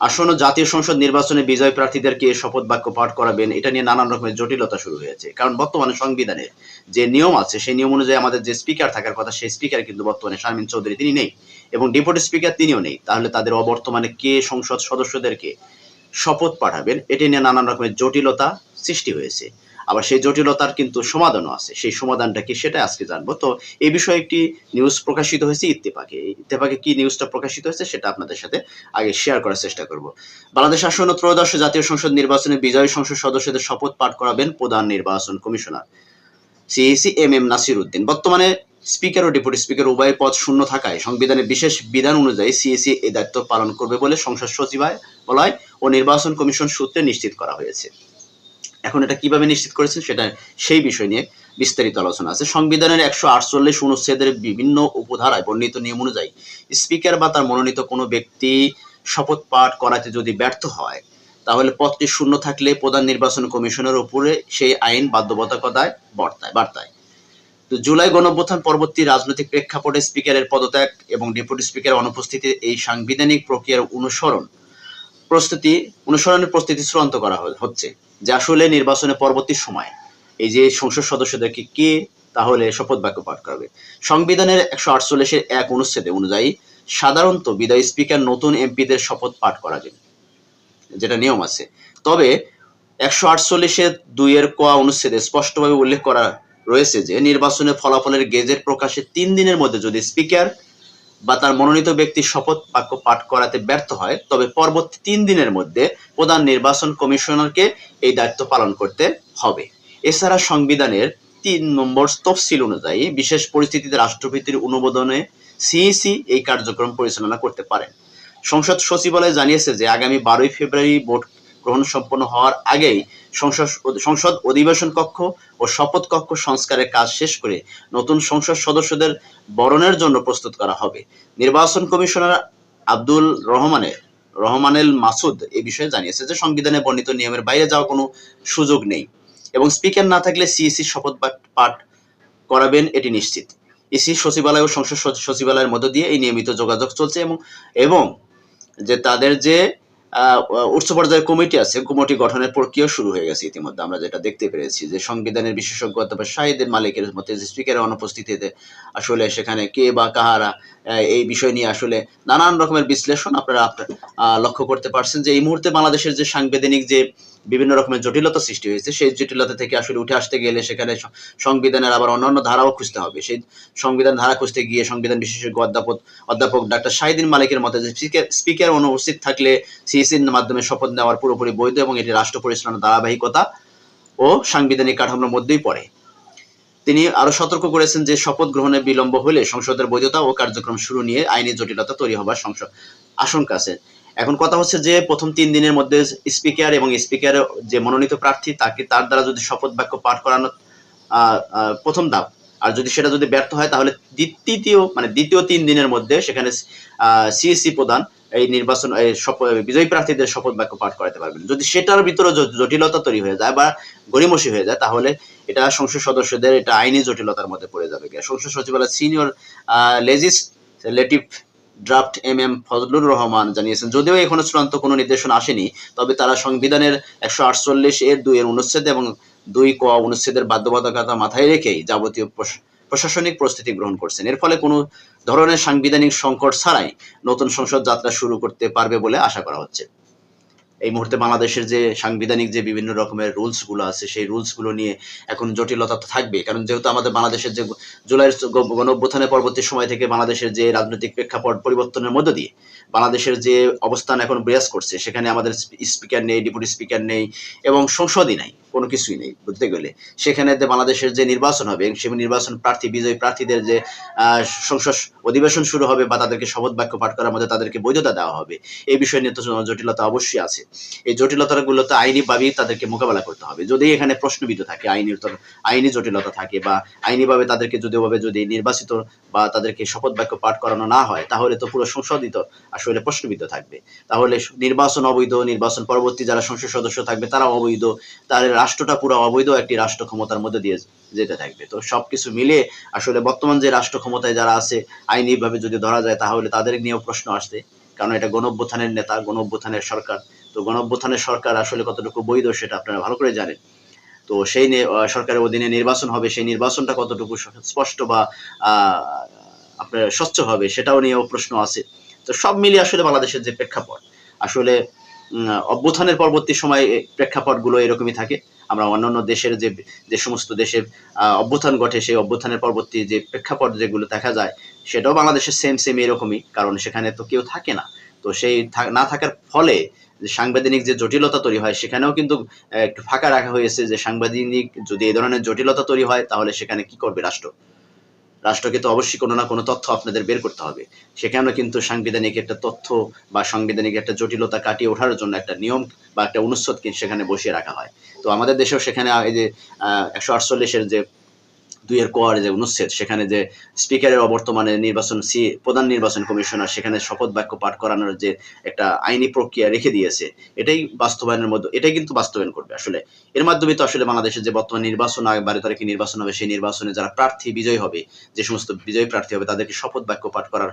আসন্ন জাতীয় সংসদ নির্বাচনে বিজয় প্রার্থীদেরকে শপথ বাক্য পাঠ করাবেন, এটা নিয়ে নানান রকমের জটিলতা শুরু হয়েছে। কারণ বর্তমানে সংবিধানে যে নিয়ম আছে, সেই নিয়ম অনুযায়ী আমাদের যে স্পিকার থাকার কথা, সেই স্পিকার কিন্তু বর্তমানে শারমিন চৌধুরী তিনি নেই এবং ডেপুটি স্পিকার তিনিও নেই। তাহলে তাদের অবর্তমানে কে সংসদ সদস্যদেরকে শপথ পাঠাবেন, এটা নিয়ে নানান রকমের জটিলতা সৃষ্টি হয়েছে। আবার সেই জটিলতার কিন্তু সমাধানও আছে। সেই সমাধানটা কি সেটা আজকে জানব। তো এই বিষয়ে একটি নিউজ প্রকাশিত হয়েছে ইত্তেফাকে। ইত্তেফাকে কি নিউজটা প্রকাশিত হয়েছে সেটা আপনাদের সাথে আগে শেয়ার করার চেষ্টা করব। বাংলাদেশ আসন্ন ত্রয়োদশ জাতীয় সংসদ নির্বাচনে বিজয়ী সংসদ সদস্যদের শপথ পাঠ করাবেন প্রধান নির্বাচন commissioner. CEC M M Nasir Uddin বর্তমানে স্পিকার ও ডেপুটি স্পিকার উভয় পদ শূন্য থাকায় সংবিধানের বিশেষ বিধান অনুযায়ী সিএসি এই দায়িত্ব পালন করবে বলে সংসদ সচিবালয় ও নির্বাচন কমিশন সূত্রে নিশ্চিত করা হয়েছে। এখন এটা কীভাবে নিশ্চিত করেছেন সেটা সেই বিষয় নিয়ে বিস্তারিত আলোচনা আছে। সংবিধানের একশো আটচল্লিশ অনুচ্ছেদের বিভিন্ন উপধারায় বর্ণিত নিয়ম অনুযায়ী স্পিকার বা তার মনোনীত কোনো ব্যক্তি শপথ পাঠ করাতে যদি ব্যর্থ হয়, তাহলে পদটি শূন্য থাকলে প্রধান নির্বাচন কমিশনের উপরে সেই আইন বাধ্যবাধকতায় বর্তায়, বার্তায়। তো জুলাই গণঅভ্যুত্থান পরবর্তী রাজনৈতিক প্রেক্ষাপটে স্পিকারের পদত্যাগ এবং ডেপুটি স্পিকারের অনুপস্থিতিতে এই সাংবিধানিক প্রক্রিয়ার অনুসরণ প্রস্তুতি, অনুসরণের প্রস্তুতি চূড়ান্ত করা হচ্ছে যে আসলে নির্বাচনের পরবর্তী সময় এই যে সংসদ সদস্যদেরকে কে তাহলে শপথ বাক্য পাঠ করবে। সংবিধানের একশো আটচল্লিশের এক অনুচ্ছেদে অনুযায়ী সাধারণত বিদায়ী স্পিকার নতুন এমপিদের শপথ পাঠ করাবেন যেটা নিয়ম আছে। তবে একশো আটচল্লিশের দুইয়ের কোয়া অনুচ্ছেদে স্পষ্টভাবে উল্লেখ করা রয়েছে যে নির্বাচনের ফলাফলের গেজেট প্রকাশের তিন দিনের মধ্যে যদি স্পিকার বা তার মনোনীত ব্যক্তি শপথ বাক্য পাঠ করাতে ব্যর্থ হয়, তবে পরবর্তী তিন দিনের মধ্যে প্রধান নির্বাচন কমিশনারকে এই দায়িত্ব পালন করতে হবে। এছাড়া সংবিধানের তিন নম্বর তফসিল অনুযায়ী বিশেষ পরিস্থিতিতে রাষ্ট্রপতির অনুমোদনে সিইসি এই কার্যক্রম পরিচালনা করতে পারেন সংসদ সচিবালয় জানিয়েছে যে আগামী বারোই ফেব্রুয়ারি ভোট গ্রহণ সম্পন্ন হওয়ার আগেই সংসদ সংসদ অধিবেশন কক্ষ ও শপথ কক্ষ সংস্কারের কাজ শেষ করে নতুন সংসদ সদস্যদের বরণের জন্য প্রস্তুত করা হবে। নির্বাচন কমিশনার আব্দুল রহমানের, রহমানেল মাসুদ এ বিষয়ে জানিয়েছে যে সংবিধানে বর্ণিত নিয়মের বাইরে যাওয়ার কোনো সুযোগ নেই এবং স্পিকার না থাকলে সিইসি শপথ পাঠ- করাবেন এটি নিশ্চিত। ইসি সচিবালয় ও সংসদ সচিবালয়ের মধ্য দিয়ে এই নিয়মিত যোগাযোগ চলছে এবং এবং যে তাদের যে উচ্চ পর্যায়ের কমিটি আছে, কমিটি গঠনের প্রক্রিয়া শুরু হয়ে গেছে ইতিমধ্যে। আমরা যেটা দেখতে পেরেছি যে সংবিধানের বিশেষজ্ঞ অথবা শাহিদের মালিকের মতে স্পিকারের অনুপস্থিতিতে আসলে সেখানে কে বা কাহারা এই বিষয় নিয়ে আসলে নানান রকমের বিশ্লেষণ আপনারা লক্ষ্য করতে পারছেন যে এই মুহূর্তে বাংলাদেশের যে সাংবিধানিক যে বিভিন্ন রকমের জটিলতা সৃষ্টি হয়েছে। সেই জটিলতা থেকে আসলে উঠে আসতে গেলে সেখানে সংবিধানের আবার অন্যান্য ধারাও খুঁজতে হবে। সেই সংবিধান ধারা খুঁজতে গিয়ে সংবিধান বিশেষজ্ঞ অধ্যাপক অধ্যাপক ডাক্তার শাহিদিন মালিকের মতে স্পিকার অনুপস্থিত থাকলে সিইসির মাধ্যমে শপথ নেওয়ার পুরোপুরি বৈধ এবং এটি রাষ্ট্র পরিচালনার ধারাবাহিকতা ও সাংবিধানিক কাঠামোর মধ্যেই পড়ে। তিনি আরও সতর্ক করেছেন যে শপথ গ্রহণে বিলম্ব হলে সংসদের বৈধতা ও কার্যক্রম শুরু নিয়ে আইনি জটিলতা তৈরি হবার আশঙ্কা আছে। এখন কথা হচ্ছে যে প্রথম তিন দিনের মধ্যে স্পিকার এবং স্পিকারের যে মনোনীত প্রার্থী, তাকে তার দ্বারা যদি শপথ বাক্য পাঠ করানো প্রথম ধাপ। আর যদি সেটা যদি ব্যর্থ হয়, তাহলে তৃতীয় মানে দ্বিতীয় তিন দিনের মধ্যে সেখানে সিএসসি প্রধান এই নির্বাচন বিজয়ী প্রার্থীদের শপথ বাক্য পাঠ করাতে পারবেন। যদি সেটার ভিতরে জটিলতা তৈরি হয়ে যায় বা গরিমসি হয়ে যায়, তাহলে এটা সংসদ সদস্যদের এটা আইনি জটিলতার মধ্যে পড়ে যাবে। সংসদ সচিবালয় senior legislative draft M M Fazlur Rahman জানিয়েছেন, যদিও এখনও চূড়ান্ত কোনো নির্দেশন আসেনি, তবে তারা সংবিধানের একশো আটচল্লিশ এর দুই এর অনুচ্ছেদ এবং দুই ক অনুচ্ছেদের বাধ্যবাধকতা মাথায় রেখেই যাবতীয় প্রশাসনিক প্রস্তুতি গ্রহণ করছেন। এর ফলে কোনো ধরনের সাংবিধানিক সংকট ছাড়াই নতুন সংসদ যাত্রা শুরু করতে পারবে বলে আশা করা হচ্ছে। এই মুহূর্তে বাংলাদেশের যে সাংবিধানিক যে বিভিন্ন রকমের রুলসগুলো আছে, সেই রুলসগুলো নিয়ে এখন জটিলতা তো থাকবে। কারণ যেহেতু আমাদের বাংলাদেশের যে জুলাইয়ের গণঅভ্যুত্থানের পরবর্তী সময় থেকে বাংলাদেশের যে রাজনৈতিক প্রেক্ষাপট পরিবর্তনের মধ্য দিয়ে বাংলাদেশের যে অবস্থান এখন বিরাজ করছে, সেখানে আমাদের স্পিকার নেই, ডেপুটি স্পিকার নেই এবং সংসদই নাই। কোনো কিছুই নেই, বুঝতে গেলে। সেখানে যে বাংলাদেশের যে নির্বাচন হবে সেই নির্বাচন প্রার্থী, বিজয়ী প্রার্থীদের যে সংসদ অধিবেশন শুরু হবে বা তাদেরকে শপথ বাক্য পাঠ করার মধ্যে তাদেরকে বৈধতা দেওয়া হবে, এই বিষয় নিয়ে তো জটিলতা অবশ্যই আছে। এই জটিলতাগুলোতে আইনিভাবেই তাদেরকে মোকাবেলা করতে হবে। যদি এখানে প্রশ্নবিদ্ধ থাকে, আইনের তো, আইনি জটিলতা থাকে বা আইনিভাবে তাদেরকে যদি ওভাবে যদি নির্বাচিত বা তাদেরকে শপথ বাক্য পাঠ করানো না হয়, তাহলে তো পুরো সংসদই তো আসলে প্রশ্নবিদ্ধ থাকবে। তাহলে নির্বাচন অবৈধ, নির্বাচন পরবর্তী যারা সংসদ সদস্য থাকবে তারা অবৈধ তাহলে রাষ্ট্রটা পুরো অবৈধ একটি রাষ্ট্র ক্ষমতার মধ্যে দিয়ে যেতে থাকবে। তো সবকিছু মিলে আসলে বর্তমান যে রাষ্ট্র ক্ষমতায় যারা আছে, আইনিভাবে যদি ধরা যায় তাহলে তাদের নিয়েও প্রশ্ন আসতে কারণ এটা গণঅভ্যুত্থানের নেতা, গণঅভ্যুত্থানের সরকার। তো গণঅভ্যুত্থানের সরকার আসলে কতটুকু বৈধ সেটা আপনারা ভালো করে জানেন। তো সেই সরকারের অধীনে নির্বাচন হবে, সেই নির্বাচনটা কতটুকু স্পষ্ট বা আপনার স্বচ্ছ হবে সেটাও নিয়েও প্রশ্ন আছে। তো সব মিলিয়ে আসলে বাংলাদেশের যে প্রেক্ষাপট, আসলে অভ্যুত্থানের পরবর্তী সময় প্রেক্ষাপটগুলো এরকমই থাকে। আমরা অন্যান্য দেশের যে যে সমস্ত দেশের অভ্যুত্থান ঘটে, সেই অভ্যুত্থানের পরবর্তী যে প্রেক্ষাপট যেগুলো দেখা যায়, সেটাও বাংলাদেশের সেম সেম এরকমই। কারণ সেখানে তো কেউ থাকে না। তো সেই না থাকার ফলে সাংবিধানিক যে জটিলতা তৈরি হয়, সেখানেও কিন্তু একটু ফাঁকা রাখা হয়েছে যে সাংবাদিক যদি এই ধরনের জটিলতা তৈরি হয়, তাহলে সেখানে কি করবে রাষ্ট্র? রাষ্ট্রকে তো অবশ্যই কোনো না কোনো তথ্য আপনাদের বের করতে হবে। সেখানে কিন্তু সাংবিধানিক একটা তথ্য বা সাংবিধানিক একটা জটিলতা কাটিয়ে ওঠার জন্য একটা নিয়ম বা একটা অনুচ্ছেদ সেখানে বসিয়ে রাখা হয়। তো আমাদের দেশেও সেখানে এই যে একশো আটচল্লিশের যে দুইয়ের কোয়ার যে অনুচ্ছেদ, সেখানে যে স্পিকারের অবর্তমানে নির্বাচন, সি, প্রধান নির্বাচন কমিশনার সেখানে শপথ বাক্য পাঠ করানোর যে একটা আইনি প্রক্রিয়া রেখে দিয়েছে, এটাই বাস্তবায়নের মধ্যে, এটাই কিন্তু বাস্তবায়ন করবে আসলে। এর মাধ্যমে তো আসলে বাংলাদেশের যে বর্তমান নির্বাচন আগে বারো তারিখে নির্বাচন হবে, সেই নির্বাচনে যারা প্রার্থী বিজয়ী হবে, যে সমস্ত বিজয়ী প্রার্থী হবে, তাদেরকে শপথ বাক্য পাঠ করার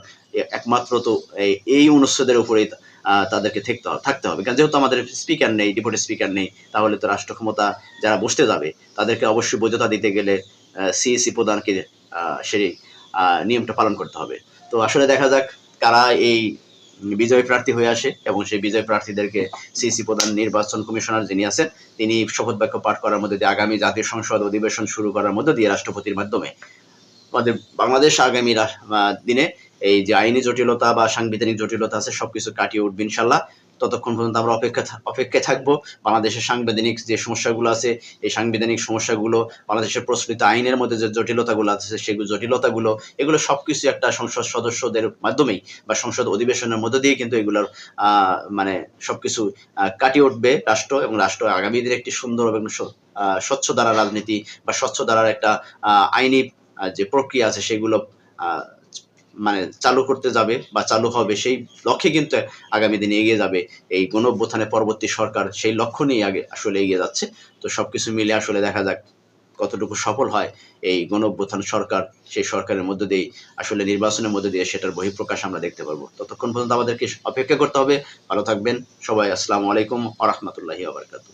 একমাত্র তো এই- অনুচ্ছেদের উপরেই তাদেরকে থাকতে হবে থাকতে হবে। কারণ যেহেতু আমাদের স্পিকার নেই ডিপুটি স্পিকার নেই, তাহলে তো রাষ্ট্র ক্ষমতা যারা বসতে যাবে, তাদেরকে অবশ্যই বৈধতা দিতে গেলে সিএসি প্রদানকে সেই নিয়মটা পালন করতে হবে। তো আসলে দেখা যাক কারা এই বিজয় প্রার্থী হয়ে আসে এবং সেই বিজয় প্রার্থীদেরকে সিসি প্রধান নির্বাচন কমিশনার যিনি আছেন, তিনি শপথ বাক্য পাঠ করার মধ্যে দিয়ে আগামী জাতীয় সংসদ অধিবেশন শুরু করার মধ্যে দিয়ে রাষ্ট্রপতির মাধ্যমে। আমাদের বাংলাদেশ আগামী দিনে এই যে আইনি জটিলতা বা সাংবিধানিক জটিলতা আছে, সবকিছু কাটিয়ে উঠবে ইনশাল্লাহ। ততক্ষণ পর্যন্ত আমরা অপেক্ষা অপেক্ষায় থাকব। বাংলাদেশের সাংবিধানিক যে সমস্যাগুলো আছে এই সাংবিধানিক সমস্যাগুলো বাংলাদেশের প্রচলিত আইনের মধ্যে যে জটিলতাগুলো আছে সেগুলো জটিলতাগুলো এগুলো সবকিছু একটা সংসদ সদস্যদের মাধ্যমেই বা সংসদ অধিবেশনের মধ্য দিয়ে কিন্তু এগুলোর মানে সবকিছু আহ, কাটিয়ে উঠবে রাষ্ট্র এবং রাষ্ট্র আগামী দিনে একটি সুন্দর এবং স্বচ্ছ দ্বারা রাজনীতি বা স্বচ্ছ ধারার একটা আইনি যে প্রক্রিয়া আছে সেগুলো মানে চালু করতে যাবে বা চালু হবে সেই লক্ষ্যে কিন্তু আগামী দিনে এগিয়ে যাবে। এই গণ পরবর্তী সরকার সেই লক্ষ্য নিয়ে আগে আসলে এগিয়ে যাচ্ছে। তো সবকিছু মিলে আসলে দেখা যাক কতটুকু সফল হয় এই গণ সরকার, সেই সরকারের মধ্য দিয়ে আসলে নির্বাচনের মধ্য দিয়ে সেটার বহিঃপ্রকাশ আমরা দেখতে পারব। ততক্ষণ পর্যন্ত আমাদেরকে অপেক্ষা করতে হবে। ভালো থাকবেন। সবাই আসসালামু আলাইকুম আ রহমতুল্লাহি আবরকাত